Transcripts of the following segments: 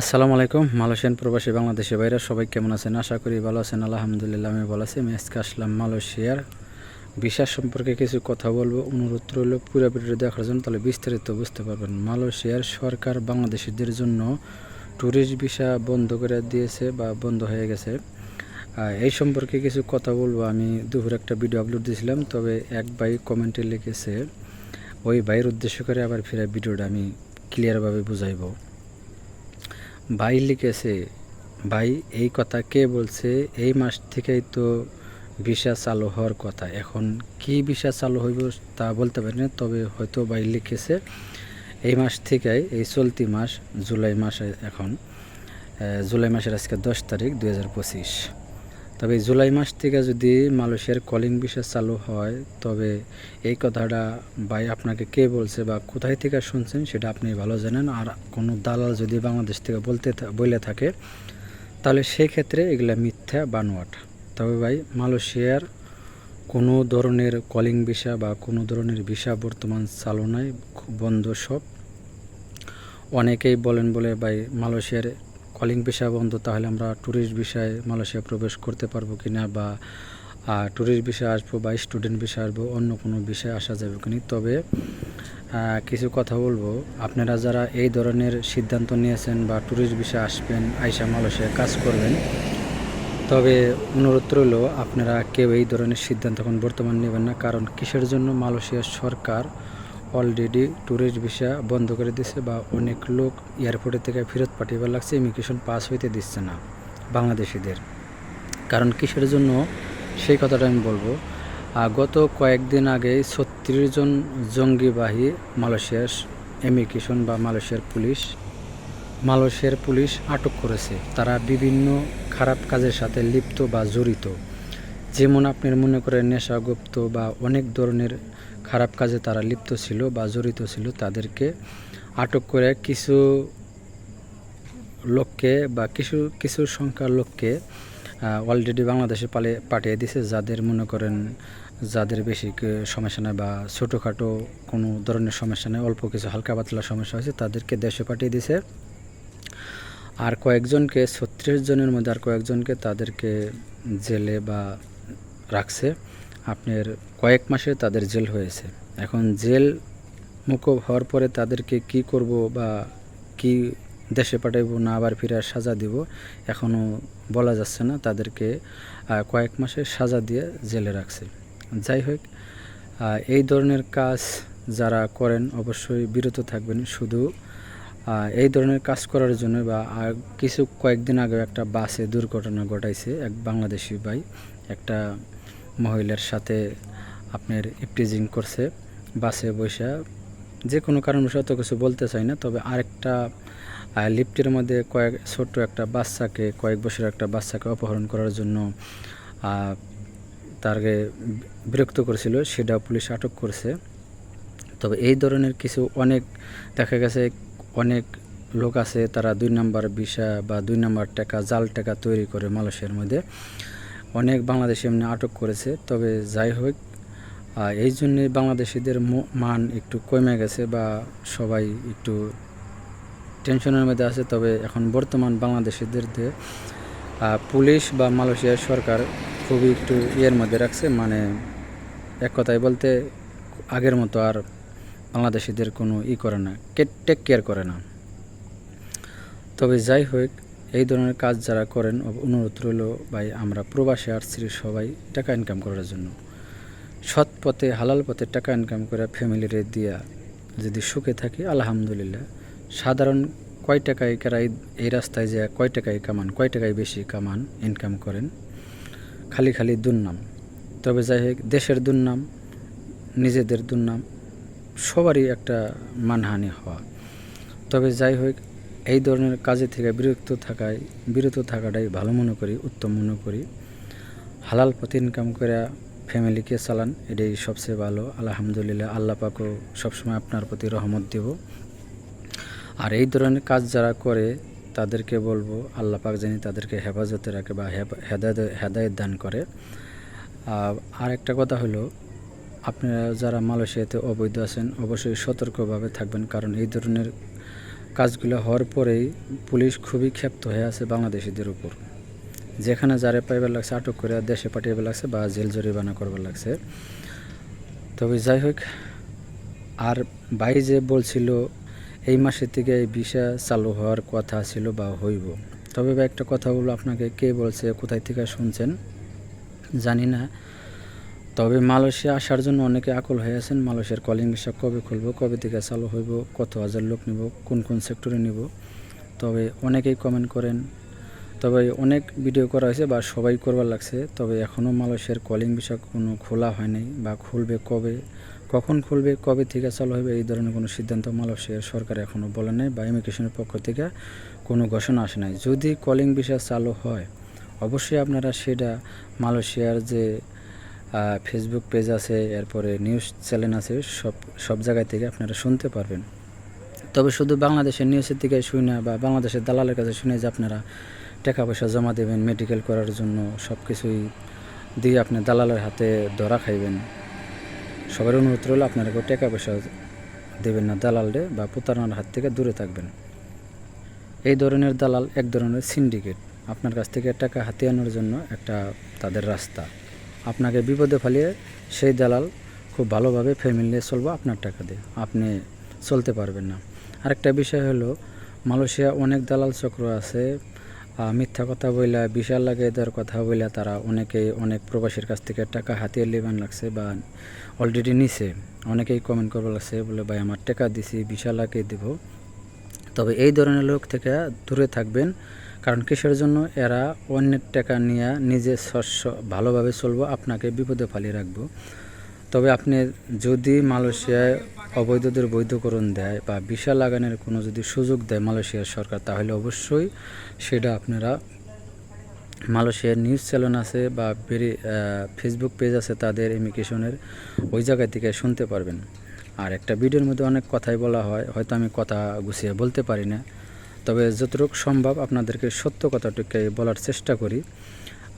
আসসালামু আলাইকুম, মালয়েশিয়ান প্রবাসী বাংলাদেশি ভাইরা, সবাই কেমন আছেন? আশা করি ভালো আছেন, আলহামদুলিল্লাহ আমি ভালো আছি। আমি আজকে আসলাম মালয়েশিয়ার। ভিসা সম্পর্কে কিছু কথা বলব। অনুরোধ রইল পুরো ভিডিও দেখার জন্য, তাহলে বিস্তারিত বুঝতে পারবেন। মালয়েশিয়ার সরকার বাংলাদেশিদের জন্য ট্যুরিস্ট ভিসা বন্ধ করে দিয়েছে বা বন্ধ হয়ে গেছে। এই সম্পর্কে কিছু কথা বলব। আমি দুপুর একটা ভিডিও আপলোড দিয়েছিলাম, তবে এক ভাই কমেন্টে লিখেছে, ওই ভাইয়ের উদ্দেশ্য করে আবার ফিরে ভিডিওটা আমি ক্লিয়ারভাবে বুঝাইবো। ভাই লিখেছে, ভাই, এই কথা কে বলছে? এই মাস থেকেই তো ভিসা চালু হওয়ার কথা। এখন কি ভিসা চালু হইব তা বলতে পারি না, তবে হয়তো ভাই লিখেছে, এই মাস থেকেই, এই চলতি মাস, জুলাই মাসে এখন জুলাই মাসের আজকে দশ তারিখ দুই হাজার পঁচিশ। তবে জুলাই মাস থেকে যদি মালয়েশিয়ার কলিং ভিসা চালু হয়, তবে এই কথাটা ভাই আপনাকে কে বলছে বা কোথায় থেকে শুনছেন সেটা আপনি ভালো জানেন। আর কোনো দালাল যদি বাংলাদেশ থেকে বলতে বলে থাকে, তাহলে সেই ক্ষেত্রে এগুলা মিথ্যা বানোয়াট তবে ভাই, মালয়েশিয়ার কোনো ধরনের কলিং ভিসা বা কোনো ধরনের ভিসা বর্তমান চালু নাই বন্ধ সব। অনেকেই বলেন বলে ভাই, মালয়েশিয়ার কলিং ভিসা বন্ধ, তাহলে আমরা ট্যুরিস্ট ভিসায় মালয়েশিয়া প্রবেশ করতে পারব কি না বা ট্যুরিস্ট ভিসা আসব বা স্টুডেন্ট ভিসা আসব, অন্য কোনো বিষয়ে আসা যাবে কিনা। তবে কিছু কথা বলব। আপনারা যারা এই ধরনের সিদ্ধান্ত নিয়েছেন বা ট্যুরিস্ট ভিসা আসবেন, আইসা মালয়েশিয়া কাজ করবেন, তবে অনুরোধ রইল, আপনারা কেউ এই ধরনের সিদ্ধান্ত এখন বর্তমান নেবেন না, কারণ কিসের জন্য মালয়েশিয়ার সরকার অলরেডি ট্যুরিস্ট ভিসা বন্ধ করে দিচ্ছে বা অনেক লোক এয়ারপোর্টের থেকে ফেরত পাঠিয়ে লাগছে ইমিগ্রেশন পাস হইতে দিচ্ছে না বাংলাদেশিদের। কারণ কিসের জন্য? সেই কথাটা আমি বলব। গত কয়েকদিন আগে ছত্রিশ জন জঙ্গিবাহী মালয়েশিয়ার ইমিগ্রেশন বা মালয়েশিয়ার পুলিশ মালয়েশিয়ার পুলিশ আটক করেছে। তারা বিভিন্ন খারাপ কাজের সাথে লিপ্ত বা জড়িত। যেমন আপনি মনে করেন নেশাগুপ্ত বা অনেক ধরনের খারাপ কাজে তারা লিপ্ত ছিল বা জড়িত ছিল, তাদেরকে আটক করে কিছু লোককে বা কিছু কিছু সংখ্যার লোককে অলরেডি বাংলাদেশে পালে, পাঠিয়ে দিছে, যাদের মনে করেন যাদের বেশি সমস্যা নেই বা ছোটোখাটো কোনো ধরনের সমস্যা নেই, অল্প কিছু হালকা পাতলা সমস্যা হয়েছে, তাদেরকে দেশে পাঠিয়ে দিছে। আর কয়েকজনকে, ছত্রিশ জনের মধ্যে আর কয়েকজনকে তাদেরকে জেলে বা রাখছে। আপনার কয়েক মাসে তাদের জেল হয়েছে। এখন জেল মুকুব হওয়ার পরে তাদেরকে কি করব বা কি দেশে পাঠাইবো না আবার ফিরে সাজা দিব এখনও বলা যাচ্ছে না। তাদেরকে কয়েক মাসে সাজা দিয়ে জেলে রাখছে। যাই হোক এই ধরনের কাজ যারা করেন অবশ্যই বিরত থাকবেন। শুধু এই ধরনের কাজ করার জন্য বা কিছু কয়েকদিন আগে একটা বাসে দুর্ঘটনা ঘটাইছে এক বাংলাদেশি ভাই। একটা মহিলার সাথে আপনার ইপটিজিং করছে, বাসে বসে যে কোনো কারণবশত কিছু বলতে চাই না, তবে আরেকটা লিফটের মধ্যে কয়েক, ছোট্ট একটা বাচ্চাকে, কয়েক বছরের একটা বাচ্চাকে অপহরণ করার জন্য তাকে বিরক্ত করেছিল সেটা পুলিশ আটক করছে। তবে এই ধরনের কিছু অনেক দেখা গেছে, অনেক লোক আছে, তারা দুই নাম্বার ভিসা বা দুই নাম্বার টাকা, জাল টাকা তৈরি করে মালয়েশিয়ার মধ্যে। অনেক বাংলাদেশি এমনি আটক করেছে তবে যাই হোক এই জন্যে বাংলাদেশিদের মান একটু কমে গেছে বা সবাই একটু টেনশনের মধ্যে আছে তবে এখন বর্তমান বাংলাদেশিদের দিয়ে, পুলিশ বা মালয়েশিয়ার সরকার খুবই একটু ইয়ের মধ্যে রাখছে মানে এক কথায় বলতে আগের মতো আর বাংলাদেশিদের কোনো ই করে না টেক কেয়ার করে না। তবে যাই হোক এই ধরনের কাজ যারা করেন অনুরোধ রইল, ভাই, আমরা প্রবাসী আসছি সবাই টাকা ইনকাম করার জন্য। সৎ পথে, হালাল পথে টাকা ইনকাম করে ফ্যামিলিরে দিয়া যদি সুখে থাকি, আলহামদুলিল্লাহ। সাধারণ কয় টাকায় কারা এই রাস্তায় যে কয় টাকায় কামান, কয় টাকায় বেশি কামান ইনকাম করেন? খালি খালি দুর্নাম। তবে যাই হোক, দেশের দুর্নাম, নিজেদের দুর্নাম, সবারই একটা মানহানি হওয়া। তবে যাই হোক এই ধরনের কাজে থেকে বিরক্ত থাকায়, বিরত থাকাটাই ভালো মনে করি, উত্তম মনে করি। হালাল পথে ইনকাম করে ফ্যামিলিকে চালান, এটাই সবচেয়ে ভালো। আলহামদুলিল্লাহ, আল্লাহ পাকও সবসময় আপনার প্রতি রহমত দেব। আর এই ধরনের কাজ যারা করে, তাদেরকে বলব, আল্লাহ পাক জানি তাদেরকে হেফাজতে রাখে বা হেদায়ত দান করে। আর একটা কথা হলো, আপনারা যারা মালয়েশিয়াতে অবৈধ আছেন, অবশ্যই সতর্কভাবে থাকবেন, কারণ এই ধরনের কাজগুলো হওয়ার পরেই পুলিশ খুবই ক্ষেপ্ত হয়ে আছে বাংলাদেশিদের উপর। যেখানে যারে পাইবার লাগছে, আটক করে দেশে পাঠিয়ে লাগছে বা জেল জরিমানা করবার লাগছে। তবে যাই হোক, আর ভাই যে বলছিল, এই মাসের থেকে এই ভিসা চালু হওয়ার কথা ছিল বা হইব। তবে ভাই একটা কথা বলব, আপনাকে কে বলছে, কোথায় থেকে শুনছেন? জানি না। তবে মালয়েশিয়া আসার জন্য অনেকে আকুল হয়ে আছেন। মালয়েশিয়ার কলিং ভিসা কবে খুলবো, কবে থেকে চালু হইব, কত হাজার লোক নিব, কোন কোন সেক্টরে নিব? তবে অনেকেই কমেন্ট করেন। তবে অনেক ভিডিও করা হয়েছে বা সবাই করবার লাগছে। তবে এখনও মালয়েশিয়ার কলিং ভিসা কোনো খোলা হয়নি বা খুলবে কবে, কখন খুলবে, কবে থেকে চালু হবে এই ধরনের কোনো সিদ্ধান্ত মালয়েশিয়ার সরকার এখনও বলে নাই বা ইমিগ্রেশনের পক্ষ থেকে কোনো ঘোষণা আসে নাই। যদি কলিং ভিসা চালু হয়, অবশ্যই আপনারা সেটা মালয়েশিয়ার যে ফেসবুক পেজ আছে, এরপরে নিউজ চ্যানেল আছে, সব সব জায়গায় থেকে আপনারা শুনতে পারবেন। তবে শুধু বাংলাদেশের নিউজের দিকে শুনে বা বাংলাদেশের দালালের কাছে শুনে যে আপনারা টাকা পয়সা জমা দেবেন মেডিকেল করার জন্য সব কিছুই দিয়ে আপনি দালালের হাতে ধরা খাইবেন। সবার অনুরোধ রইল আপনারা কেউ টাকা পয়সা দেবেন না দালালরে, বা প্রতারণার হাত থেকে দূরে থাকবেন। এই ধরনের দালাল এক ধরনের সিন্ডিকেট আপনার কাছ থেকে টাকা হাতিয়ে আনার জন্য একটা তাদের রাস্তা। আপনাকে বিপদে ফালিয়ে সেই দালাল খুব ভালোভাবে ফ্যামিলি চলবো, আপনার টাকা দিয়ে। আপনি চলতে পারবেন না। আরেকটা বিষয় হলো, মালয়েশিয়া অনেক দালাল চক্র আছে মিথ্যা কথা বইলা, বিশাল লাগে দেওয়ার কথা বইলা তারা অনেকেই অনেক প্রবাসীর কাছ থেকে টাকা হাতিয়ে লেবান লাগছে বা অলরেডি নিছে। অনেকেই কমেন্ট করবার লাগছে, বলে, ভাই, আমার টাকা দিছি, বিশাল লাগে দিব। তবে এই ধরনের লোক থেকে দূরে থাকবেন। কারণ কিসের জন্য? এরা অন্যের টাকা নিয়ে নিজে শস্য ভালোভাবে চলবো, আপনাকে বিপদে ফালিয়ে রাখব। তবে আপনি যদি মালয়েশিয়ায় অবৈধদের বৈধকরণ দেয় বা ভিসা লাগানোর কোনো যদি সুযোগ দেয় মালয়েশিয়ার সরকার, তাহলে অবশ্যই সেটা আপনারা মালয়েশিয়ার নিউজ চ্যানেল আছে বা ফেসবুক পেজ আছে, তাদের ইমিগ্রেশনের ওই জায়গা থেকে শুনতে পারবেন। আর একটা ভিডিওর মধ্যে অনেক কথাই বলা হয়, হয়তো আমি কথা গুছিয়ে বলতে পারি না। তবে যতটুকু সম্ভব আপনাদেরকে সত্য কথাটুকুই বলার চেষ্টা করি।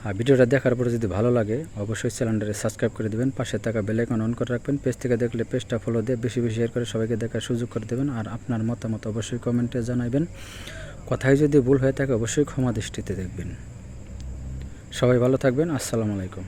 আর ভিডিওটা দেখার পরে যদি ভালো লাগে, অবশ্যই চ্যানেলটাকে সাবস্ক্রাইব করে দেবেন, পাশে থাকা বেলাইকন অন করে রাখবেন, পেজ থেকে দেখলে পেজটা ফলো দিয়ে বেশি বেশি শেয়ার করে সবাইকে দেখার সুযোগ করে দেবেন, আর আপনার মতামত অবশ্যই কমেন্টে জানাবেন কথায় যদি ভুল হয়ে থাকে, অবশ্যই ক্ষমা দৃষ্টিতে দেখবেন। সবাই ভালো থাকবেন, আসসালামু আলাইকুম।